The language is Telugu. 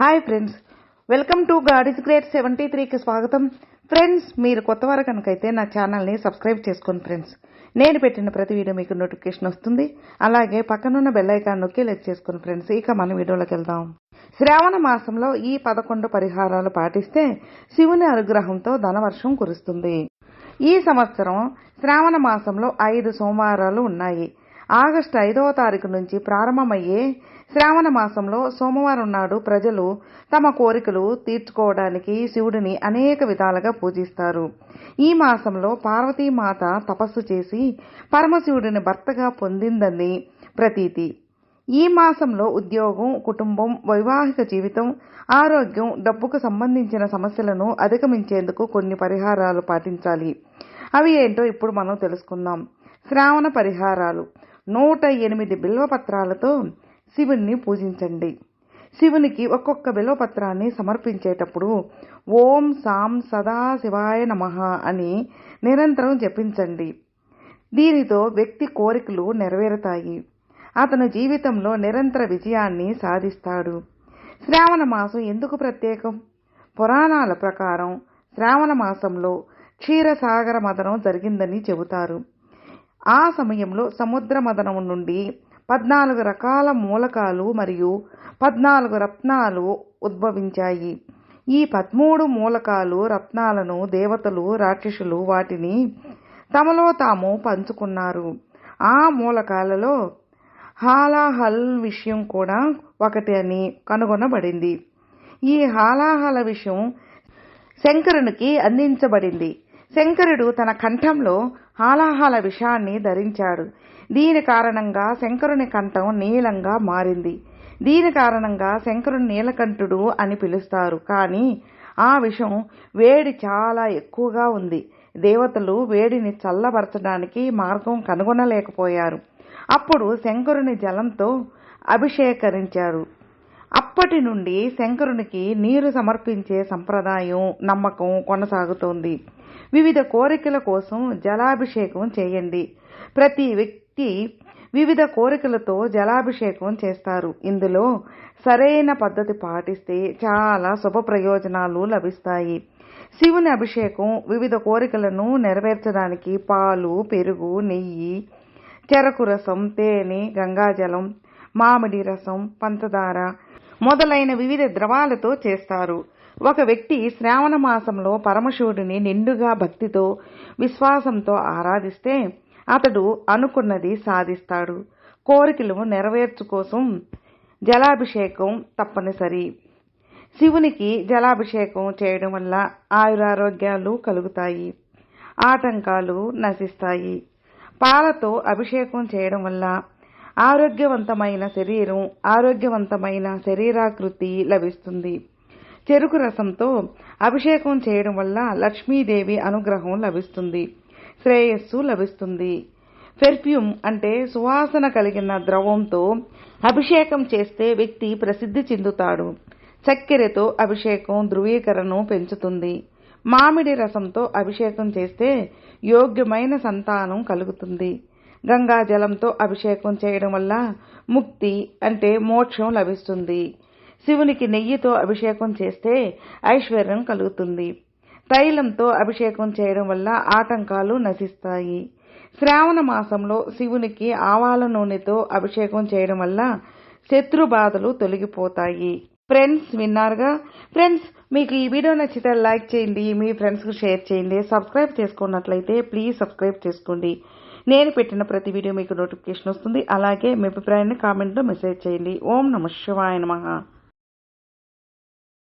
Hi friends welcome to God is great seventy త్రీకి స్వాగతం. ఫ్రెండ్స్ మీరు కొత్త వారు కనుకైతే నా ఛానల్ని సబ్స్క్రైబ్ చేసుకోండి ఫ్రెండ్స్ నేను పెట్టిన ప్రతి వీడియో మీకు నోటిఫికేషన్ వస్తుంది. అలాగే పక్కనున్న బెల్ ఐకాన్ నొక్కి లెక్ చేసుకోండి ఫ్రెండ్స్ ఇక మన వీడియోలోకి వెళ్దాం. శ్రావణ మాసంలో ఈ పదకొండు పరిహారాలు పాటిస్తే శివుని అనుగ్రహంతో ధనవర్షం కురుస్తుంది. ఈ సంవత్సరం శ్రావణ మాసంలో ఐదు సోమవారాలు ఉన్నాయి. ఆగస్టు ఐదవ తారీఖు నుంచి ప్రారంభమయ్యే శ్రావణ మాసంలో సోమవారం నాడు ప్రజలు తమ కోరికలు తీర్చుకోవడానికి శివుడిని అనేక విధాలుగా పూజిస్తారు. ఈ మాసంలో పార్వతీమాత తపస్సు చేసి పరమశివుడిని భర్తగా పొందిందని ప్రతీతి. ఈ మాసంలో ఉద్యోగం కుటుంబం వైవాహిక జీవితం ఆరోగ్యం డబ్బుకు సంబంధించిన సమస్యలను అధిగమించేందుకు కొన్ని పరిహారాలు పాటించాలి. అవి ఏంటో ఇప్పుడు మనం తెలుసుకుందాం. శ్రావణ పరిహారాలు. నూట ఎనిమిది బిల్వపత్రాలతో శివుణ్ణి పూజించండి. శివునికి ఒక్కొక్క బిల్వపత్రాన్ని సమర్పించేటప్పుడు ఓం సాం సదా శివాయ నమః అని నిరంతరం జపించండి. దీనితో వ్యక్తి కోరికలు నెరవేరుతాయి. అతను జీవితంలో నిరంతర విజయాన్ని సాధిస్తాడు. శ్రావణ మాసం ఎందుకు ప్రత్యేకం? పురాణాల ప్రకారం శ్రావణ మాసంలో క్షీరసాగర మదనం జరిగిందని చెబుతారు. ఆ సమయంలో సముద్ర మదనం నుండి పద్నాలుగు రకాల మూలకాలు మరియు పద్నాలుగు రత్నాలు ఉద్భవించాయి. ఈ పదమూడు మూలకాలు రత్నాలను దేవతలు రాక్షసులు వాటిని తమలో తాము పంచుకున్నారు. ఆ మూలకాలలో హాలాహల్ విషయం కూడా ఒకటి అని కనుగొనబడింది. ఈ హాలాహల విషయం శంకరునికి అందించబడింది. శంకరుడు తన కంఠంలో హాలాహల విషాన్ని ధరించాడు. దీని కారణంగా శంకరుని కంఠం నీలంగా మారింది. దీని కారణంగా శంకరుని నీలకంఠుడు అని పిలుస్తారు. కానీ ఆ విషం వేడి చాలా ఎక్కువగా ఉంది. దేవతలు వేడిని చల్లబరచడానికి మార్గం కనుగొనలేకపోయారు. అప్పుడు శంకరుని జలంతో అభిషేకరించారు. అప్పటి నుండి శంకరునికి నీరు సమర్పించే సంప్రదాయం నమ్మకం కొనసాగుతోంది. వివిధ కోరికల కోసం జలాభిషేకం చేయండి. ప్రతి వ్యక్తి వివిధ కోరికలతో జలాభిషేకం చేస్తారు. ఇందులో సరైన పద్ధతి పాటిస్తే చాలా శుభ ప్రయోజనాలు లభిస్తాయి. శివుని అభిషేకం వివిధ కోరికలను నెరవేర్చడానికి పాలు పెరుగు నెయ్యి చెరకు రసం తేనె గంగాజలం మామిడి రసం పంచదార మొదలైన వివిధ ద్రవాలతో చేస్తారు. ఒక వ్యక్తి శ్రావణ మాసంలో పరమశివుడిని నిండుగా భక్తితో విశ్వాసంతో ఆరాధిస్తే అతడు అనుకున్నది సాధిస్తాడు. కోరికలు నెరవేర్చు కోసం జలాభిషేకం తప్పనిసరి. శివునికి జలాభిషేకం చేయడం వల్ల ఆయురారోగ్యాలు కలుగుతాయి. ఆటంకాలు నశిస్తాయి. పాలతో అభిషేకం చేయడం వల్ల ఆరోగ్యవంతమైన శరీరం ఆరోగ్యవంతమైన శరీరాకృతి లభిస్తుంది. చెరుకు రసంతో అభిషేకం చేయడం వల్ల లక్ష్మీదేవి అనుగ్రహం లభిస్తుంది. శ్రేయస్సు లభిస్తుంది. పెర్ఫ్యూమ్ అంటే సువాసన కలిగిన ద్రవంతో అభిషేకం చేస్తే వ్యక్తి ప్రసిద్ధి చెందుతాడు. చక్కెరతో అభిషేకం ధృవీకరణను పెంచుతుంది. మామిడి రసంతో అభిషేకం చేస్తే యోగ్యమైన సంతానం కలుగుతుంది. గంగా జలంతో అభిషేకం చేయడం వల్ల ముక్తి అంటే మోక్షం లభిస్తుంది. శివునికి నెయ్యితో అభిషేకం చేస్తే ఐశ్వర్యం కలుగుతుంది. తైలంతో అభిషేకం చేయడం వల్ల ఆటంకాలు నశిస్తాయి. శ్రావణ మాసంలో శివునికి ఆవాల నూనెతో అభిషేకం చేయడం వల్ల శత్రు బాధలు తొలగిపోతాయి. ఫ్రెండ్స్ విన్నారుగా? ఫ్రెండ్స్ మీకు ఈ వీడియో నచ్చితే లైక్ చేయండి మీ ఫ్రెండ్స్కి షేర్ చేయండి. సబ్స్క్రైబ్ చేసుకున్నట్లయితే ప్లీజ్ సబ్స్క్రైబ్ చేసుకోండి. నేను పెట్టిన ప్రతి వీడియో మీకు నోటిఫికేషన్ వస్తుంది. అలాగే మీ అభిప్రాయాన్ని కామెంట్లో మెసేజ్ చేయండి. ఓం నమ శివాయ నమ.